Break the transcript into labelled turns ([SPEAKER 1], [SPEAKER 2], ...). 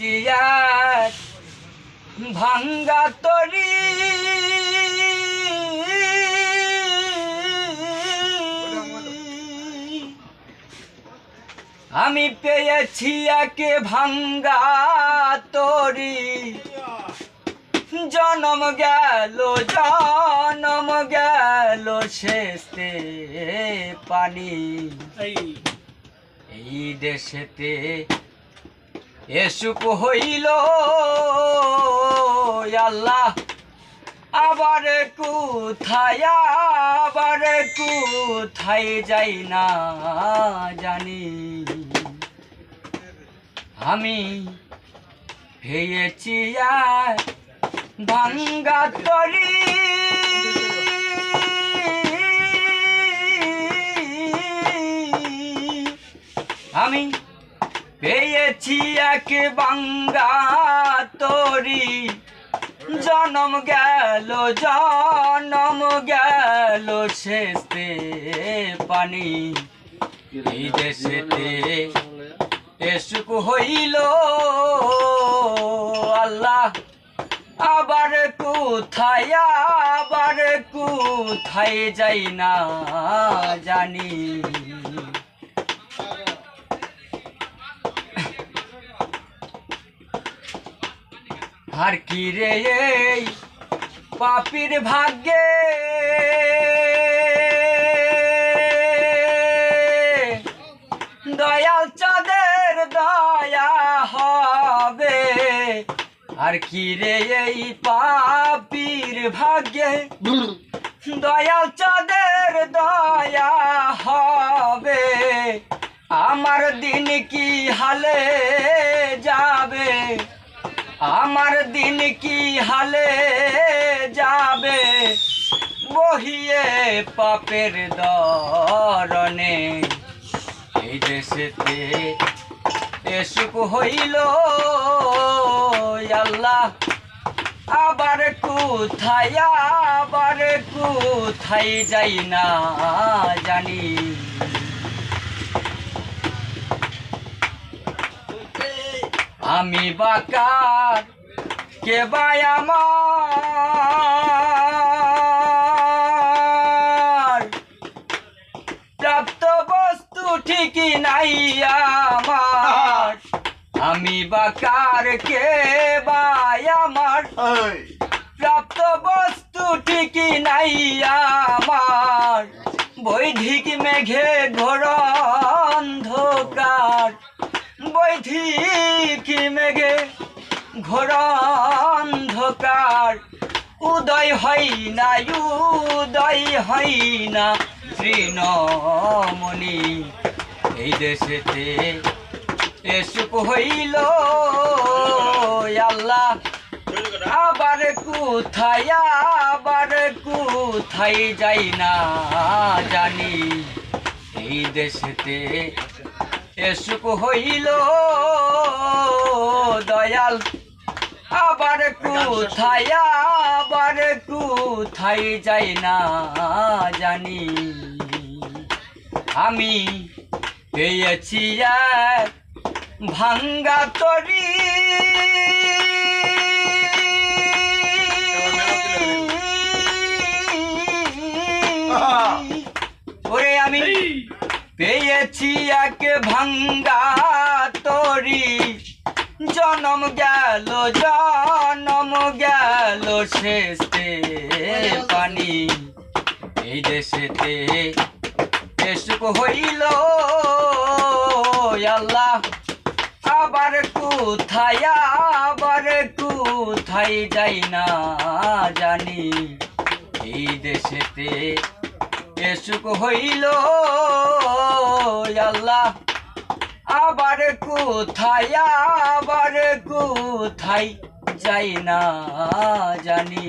[SPEAKER 1] পেয়েছি ভাঙ্গা তরি। আমি পেয়েছি একে ভাঙ্গা তরি। জনম গেল জনম গেল শেষে পানি। এই দেশেতে এসুক হইল, আল্লাহ। আবার কোথায় আবার কোথায় যাই না জানি। আমি এক ভাঙ্গা তরি। আমি পেয়েছি এক বাঙ্গা তরি। জনম গেল জনম গেল শেষে পানি। দেশেতে এসুক হইল আল্লাহ। আবার কোথায় আবার কোথায় যাই না জানি। আর কি রে পাপির ভাগ্যে? দয়াল চাঁদের দয়া হবে। আর কি রে এই পাপির ভাগ্যে? দয়াল চাঁদের দয়া হবে। আমার দিন কি হালে যাবে? আমার দিন কি হালে যাবে? বহিয়ে পাপের দরনে এই দেশেতে এসুক হইল, আল্লাহ। আবার কোথায় আবার কোথায় যাই না জানি। আমি বাকার কে বাই আমার? প্রাপ্ত বস্তু ঠিকই নাই আমার। আমি বাকার কে বাই আমার? প্রাপ্ত বস্তু ঠিকই নাই আমার। বৈধিক মেঘে ঘোর অন্ধকার। বৈধিক মেঘে? ঘোর অন্ধকার। উদয় হয় না, উদয় হয় না তৃণমণি। এই দেশেতে এসুক হইল আল্লাহ। আবার কোথায় আবার কোথায় যাই না জানি। এই দেশেতে এসুক হইল দয়াল। আবার কোথায় আবার কোথায় যাই না জানি। আমি পেয়েছি এক ভাঙ্গা তরি পেয়েছি এক ভাঙ্গা তরি। জনম গেল জনম গেল শেষে পানি। এই দেশেতে এসুক হইল, আল্লাহ। আবার কোথায় আবার কোথায় যাই না জানি। এই দেশেতে এসুক হইল আল্লাহ। আবার কোথায় আবার কোথায় যাই না জানি।